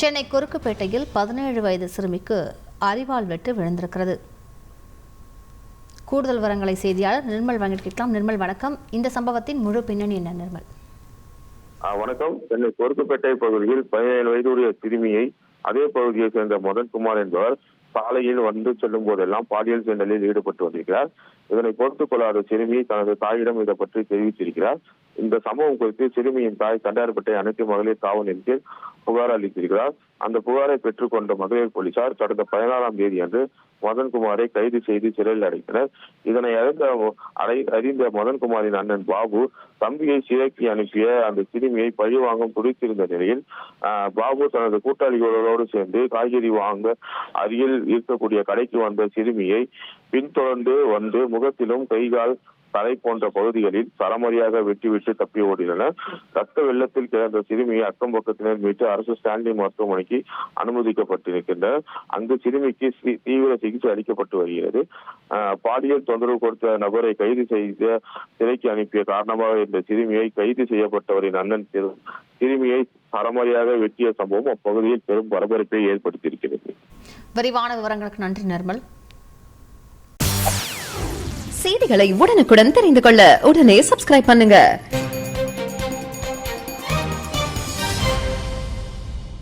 சென்னை குறுக்குப்பேட்டையில் பதினேழு வயது சிறுமிக்கு அரிவாள் வெட்டு விழுந்திருக்கிறது. கூடுதல் விவரங்களை செய்தியாளர் நிர்மல் வழங்கிட்டு கேட்கலாம் நிர்மல் வணக்கம். இந்த சம்பவத்தின் முழு பின்னணி என்ன நிர்மல்? வணக்கம். சென்னை பொறுப்புப்பேட்டை பகுதியில் பதினேழு வயதுடைய சிறுமியை அதே பகுதியை சேர்ந்த மதன்குமார் என்பவர் சாலையில் வந்து செல்லும் போதெல்லாம் பாலியல் சீண்டலில் ஈடுபட்டு வந்திருக்கிறார். இதனை பொறுத்துக் கொள்ளாத சிறுமி தனது தாயிடம் இதை பற்றி தெரிவித்திருக்கிறார். இந்த சம்பவம் குறித்து சிறுமியின் தாய் தண்டார்பேட்டை அனைத்து மகளிர் காவல் நிலையத்தில் புகார் அளித்திருக்கிறார். அந்த புகாரை பெற்றுக்கொண்ட மகளிர் போலீசார் கடந்த பதினாறாம் தேதி அன்று மதன்குமாரை கைது செய்து சிறையில் அடைத்தனர். இதனை அறிந்த அடை அறிந்த மதன்குமாரின் அண்ணன் பாபு தம்பியை சிறைக்கு அனுப்பிய அந்த சிறுமியை பழி வாங்கும் துடித்திருந்த நிலையில் பாபு தனது கூட்டாளிகளோடு சேர்ந்து காய்கறி வாங்க அருகில் இருக்கக்கூடிய கடைக்கு வந்த சிறுமியை பின்தொடர்ந்து வந்து முகத்திலும் கைகால் தலை போன்ற பகுதிகளில் சரமரியாக வெட்டிவிட்டு தப்பி ஓடினர். ரத்த வெள்ளத்தில் கிடந்த சிறுமியை அக்கம் பக்கத்தினர் மீட்டு அரசு ஸ்டான்லி மருத்துவமனைக்கு அனுமதிக்கப்பட்டிருக்கின்றனர். அங்கு சிறுமிக்கு தீவிர சிகிச்சை அளிக்கப்பட்டு வருகிறது. பாலியல் தொந்தரவு கொடுத்த நபரை கைது செய்த சிறைக்கு அனுப்பிய காரணமாக இந்த சிறுமியை கைது செய்யப்பட்டவரின் அண்ணன் சிறுமியை சரமரியாக வெட்டிய சம்பவம் அப்பகுதியில் பெரும் பரபரப்பை ஏற்படுத்தியிருக்கிறது. விரிவான விவரங்களுக்கு நன்றி நிர்மல். செய்திகளை உடனுக்குடன் தெரிந்து கொள்ள உடனே சப்ஸ்கிரைப் பண்ணுங்க.